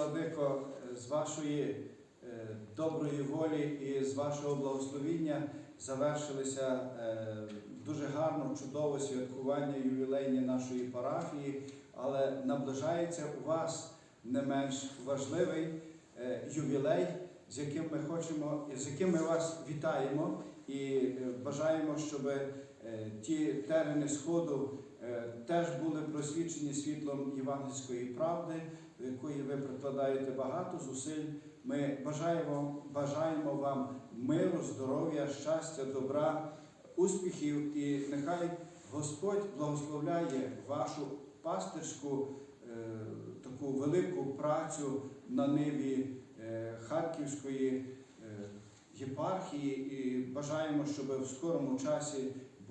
владико, з вашої е, доброї волі і з вашого благословіння завершилися е, дуже гарно, чудове святкування ювілейні нашої парафії, але наближається у вас не менш важливий е, ювілей, з яким ми хочемо, з яким ми вас вітаємо і е, бажаємо, щоб е, ті терени Сходу е, теж були просвічені світлом євангельської правди, до якої ви прикладаєте багато зусиль. Ми бажаємо, бажаємо вам миру, здоров'я, щастя, добра, успіхів і нехай Господь благословляє вашу пастирську е, таку велику працю на ниві е, Харківської е, єпархії і бажаємо, щоб в скорому часі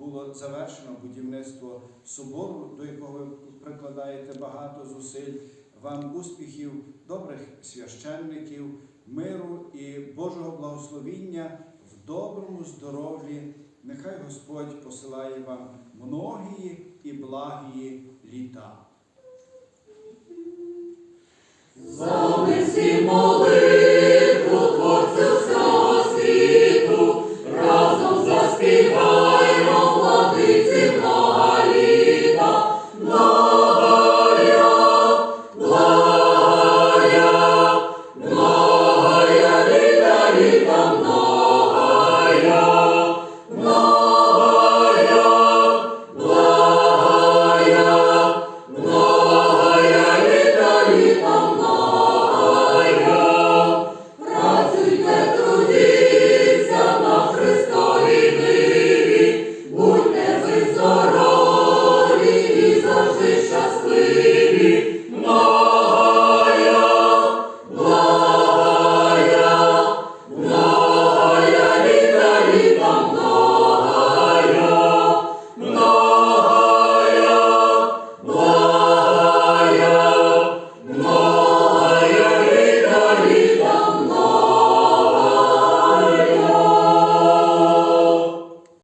було завершено будівництво собору, до якого ви прикладаєте багато зусиль. Вам успіхів, добрих священників, миру і Божого благословіння в доброму здоров'ї. Нехай Господь посилає вам многі і благії літа.